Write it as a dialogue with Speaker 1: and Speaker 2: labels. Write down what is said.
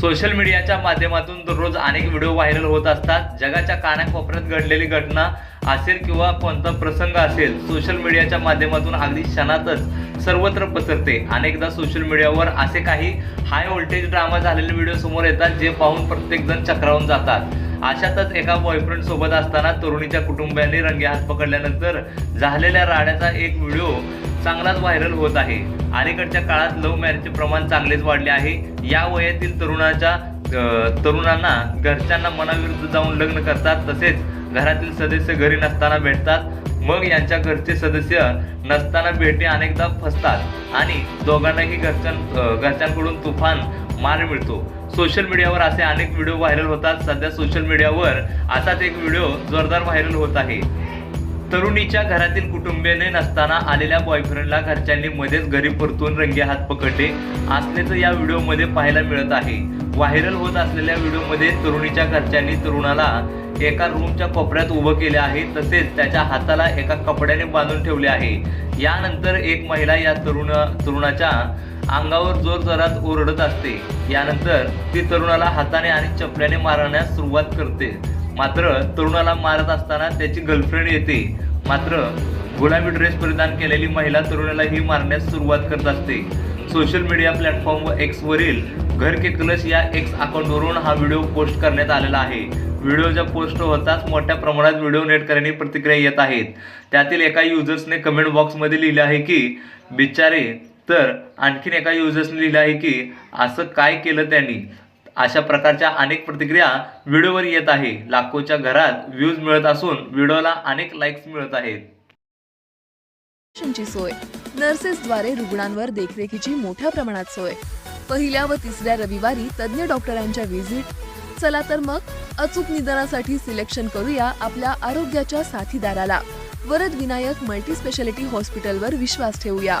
Speaker 1: Social मीडियाच्या माध्यमातून दररोज अनेक व्हिडिओ व्हायरल होत असतात. जगाच्या कानाकोपऱ्यात घडलेली घटना असेल किंवा कोणता प्रसंग असेल सोशल मीडियाच्या माध्यमातून अगदी क्षणातच सर्वत्र पसरते. अनेकदा सोशल मीडियावर असे काही हाय व्होल्टेज ड्रामा झालेले व्हिडिओ समोर येतात जे पाहून प्रत्येकजण चक्रावून जातात. अशातच एका बॉयफ्रेंड सोबत असताना तरुणीच्या कुटुंबियांनी रंगे हात पकडल्यानंतर झालेल्या राड्याचा एक व्हिडिओ चांगलाच व्हायरल होत आहे. अलीकडच्या काळात लव्ह मॅरेजचे प्रमाण चांगलेच वाढले आहे. या वयातील तरुणाच्या तरुणांना घरच्यांना मनाविरुद्ध जाऊन लग्न करतात. तसेच घरातील सदस्य घरी नसताना भेटतात. मग यांच्या घरचे सदस्य नसताना भेटे अनेकदा फसतात. आणि दोघांनाही घरच्यां घरच्यांकडून तुफान मार मिळतो. सोशल मीडियावर असे अनेक व्हिडिओ व्हायरल होतात. सध्या सोशल मीडियावर असाच एक व्हिडिओ जोरदार व्हायरल होत आहे. तरुणीच्या घरातील कुटुंबियाने नसताना आलेल्या बॉयफ्रेंडला घरच्यांनी मध्येच घरी परतून रंगे हात पकडले. असल्याचं या व्हिडिओमध्ये पाहायला मिळत आहे. व्हायरल होत असलेल्या व्हिडिओमध्ये तरुणीच्या घरच्यांनी तरुणाला एका रूमच्या कोपऱ्यात उभं केले आहे. तसेच त्याच्या हाताला एका कपड्याने बांधून ठेवले आहे. यानंतर एक महिला या तरुण तरुणाच्या अंगावर जोर जोरात ओरडत असते. यानंतर ती तरुणाला हाताने आणि चपल्याने मारण्यास सुरुवात करते. मात्र तरुणाला मारत असताना त्याची गर्लफ्रेंड येते. मात्र गुलाबी ड्रेस परिधान केलेली महिला तरुणाला ही मारण्यास सुरुवात करत असते. सोशल मीडिया प्लॅटफॉर्म व एक्स वरील घर के कलश या एक्स अकाउंटवरून हा व्हिडिओ पोस्ट करण्यात आलेला आहे. व्हिडिओच्या पोस्ट होताच मोठ्या प्रमाणात व्हिडिओ नेटकऱ्यांनी प्रतिक्रिया येत आहेत. त्यातील एका युजर्सने कमेंट बॉक्समध्ये लिहिले आहे की बिचारे तर आणखीन एका युजर्सने लिहिलं आहे की असं काय केलं त्यांनी? अशा प्रकारच्या अनेक प्रतिक्रिया व्हिडिओवर येत आहे. लाखोच्या घरात व्ह्यूज मिळत असून व्हिडिओला अनेक लाईक्स मिळत आहेत.
Speaker 2: सोय. नर्सेसद्वारे रुग्णांवर देखरेखीची मोठ्या प्रमाणात सोय. पहिल्या व तिसऱ्या रविवारी तज्ज्ञ डॉक्टरांच्या व्हिजिट चला तर मग अचूक निदानासाठी सिलेक्शन करूया आपल्या आरोग्याच्या साथीदाराला. वरद विनायक मल्टी स्पेशालिटी हॉस्पिटलवर विश्वास ठेवूया.